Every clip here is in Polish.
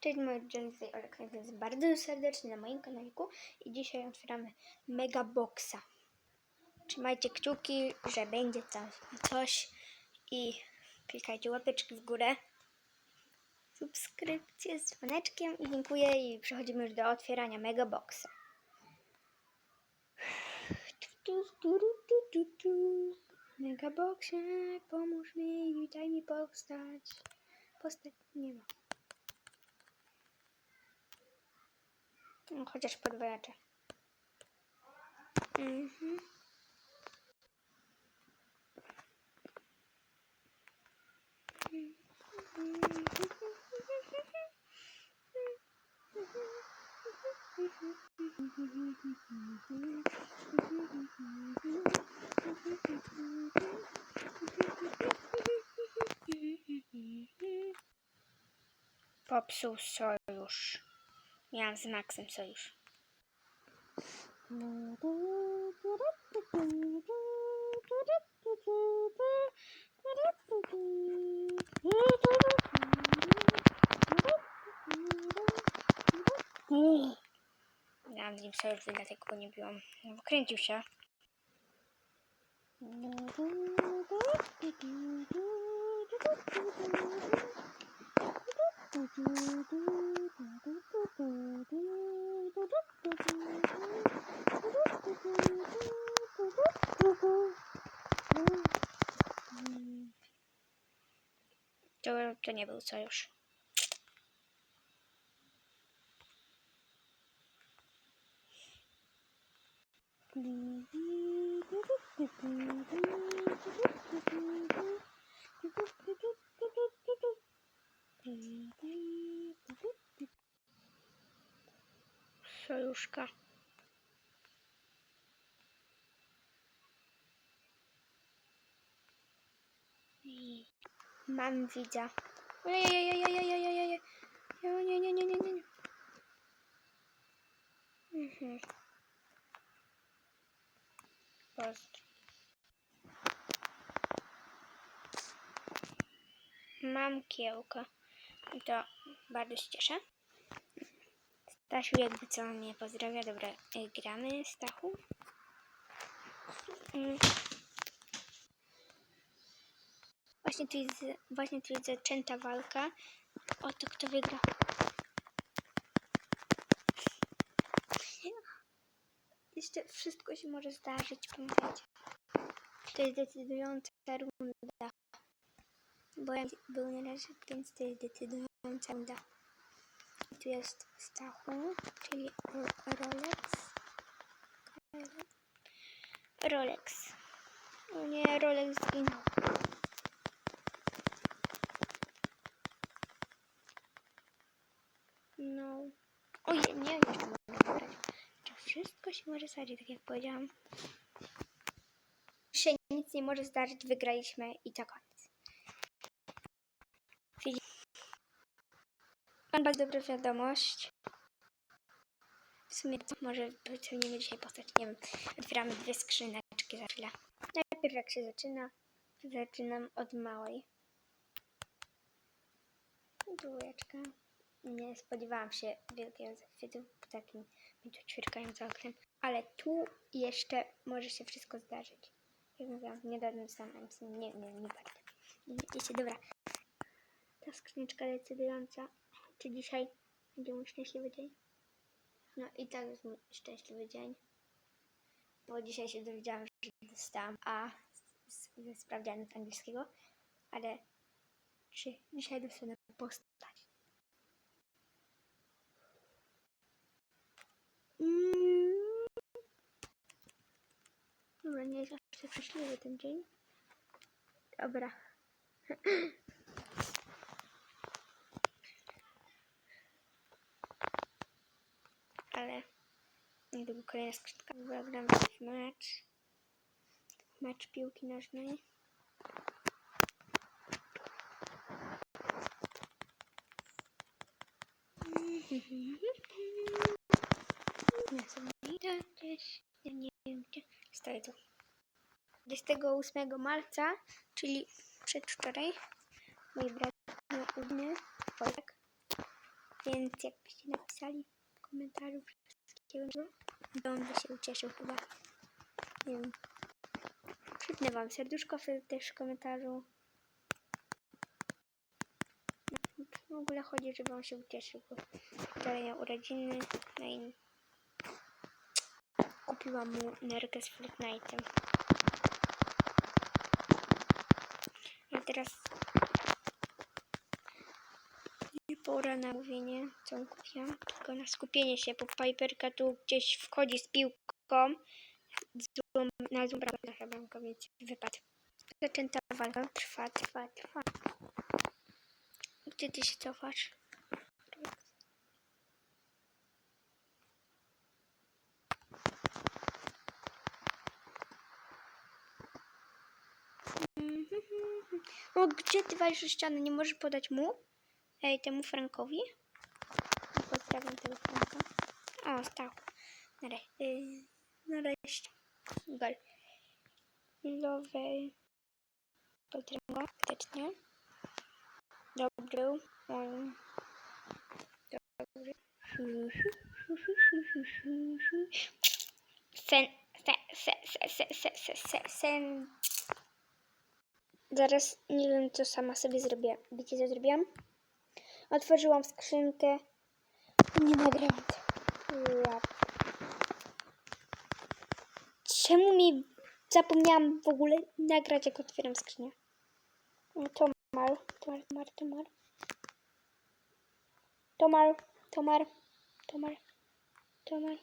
Cześć moi drodzy, Olek więc bardzo serdecznie na moim kanaliku i dzisiaj otwieramy Mega Boxa. Trzymajcie kciuki, że będzie tam coś i klikajcie łapeczki w górę, subskrypcję z dzwoneczkiem i dziękuję i przechodzimy już do otwierania Mega Boxa. Mega Boxie, pomóż mi daj mi powstać. Postać nie ma. No, chociaż podwojacze. Mhm. Popsuł sojusz. Miałam z Maxem sojusz. Miałam z nim sojusz, dlatego go nie biłam. No, Wykręcił się. To, to nie był sojusz. Sojuszka. Mam widza. Ojej, nie, nie, nie, nie, nie. Mhm. Pozdro. Mam kiełkę. I to bardzo się cieszę. Stasiu jakby co mnie pozdrawia. Dobra, y, gramy Stachu. Mm. Właśnie tu jest, właśnie tu jest zaczęta walka. Oto kto wygra. Jeszcze wszystko się może zdarzyć, pamiętajcie. To jest decydująca runda. Bo ja był nie leży, więc to jest decydująca runda. I tu jest Stachu, czyli Ro- Rolex. Rolex. O nie, Rolex zginął. No. Ojej, nie, jeszcze mogę wygrać. To wszystko się może zdarzyć, tak jak powiedziałam. Się nic nie może zdarzyć, wygraliśmy i to koniec. Mam bardzo dobrą wiadomość. W sumie co może wyciągniemy dzisiaj postać, nie wiem. Otwieramy dwie skrzyneczki za chwilę. Najpierw jak się zaczyna, zaczynam od małej. Dwójeczka. Nie spodziewałam się wielkiego zachwytu po takim mięciu ćwierkającym okrem, ale tu jeszcze może się wszystko zdarzyć. Jak mówiłam, niedawno dostałam nic, nie, nie, nie bardzo. Wiecie, dobra. Ta skrzyneczka decydująca, czy dzisiaj będzie mój szczęśliwy dzień? No i tak jest mój szczęśliwy dzień, bo dzisiaj się dowiedziałam, że dostałam A ze sprawdzianu angielskiego, ale czy dzisiaj dostanę postać? Dobra, nie jest aż tak szczęśliwy ten dzień. Dobra. Ale niedługo kolejna skrzynka. Dobra, gram w mecz. Mecz piłki nożnej. Ja sobie idę gdzieś, ja nie wiem gdzie. Stoję tu. 28 marca, czyli przedwczoraj, mój brat miał urodziny, Polek. Więc jakbyście napisali w komentarzu wszystkiego, to on by się ucieszył chyba. Nie wiem. Przypnę wam serduszko wtedy też w komentarzu. No, W ogóle chodzi, żeby on się ucieszył, bo wczoraj miał urodziny, no i kupiłam mu nerkę z Fortnite'em. A teraz nie pora na mówienie, co kupiłam, tylko na skupienie się, bo Piperka tu gdzieś wchodzi z piłką złą, na złą bramkę bramkę, więc wypadł. Zaczęta walka trwa, trwa, trwa. Gdzie ty się cofasz? No gdzie ty walisz o ścianę? Nie możesz podać mu? Ej, temu Frankowi? Pozdrawiam tego Franka. O, stał. Nare, nareszcie. Gol. Lowej. Pozdrawiam go serdecznie. Dobry. Dobry. Sen, se, se, se, se, se, se, se, sen. Zaraz nie wiem, co sama sobie zrobię. Wiecie, co zrobiłam? Otworzyłam skrzynkę. Nie nagrałam. Czemu mi zapomniałam w ogóle nagrać, jak otwieram skrzynię? No, Tomar, Tomar, Tomar, Tomar. Tomar, Tomar, Tomar, Tomar.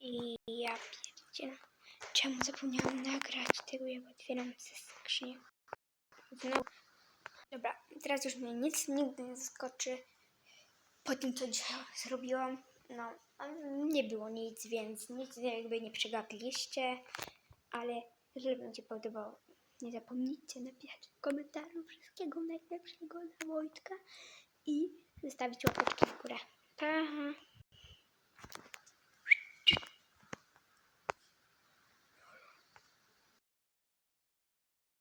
I ja pierdzielę. Czemu zapomniałam nagrać tego, jak otwieram ze skrzynię? No. Dobra, teraz już mnie nic nigdy nie zaskoczy po tym, co zrobiłam. No, nie było nic, więc nic jakby nie przegapiliście, ale jeżeli wam się podobało, nie zapomnijcie napisać w komentarzu wszystkiego najlepszego dla Wojtka i zostawić łapeczki w górę. Pa!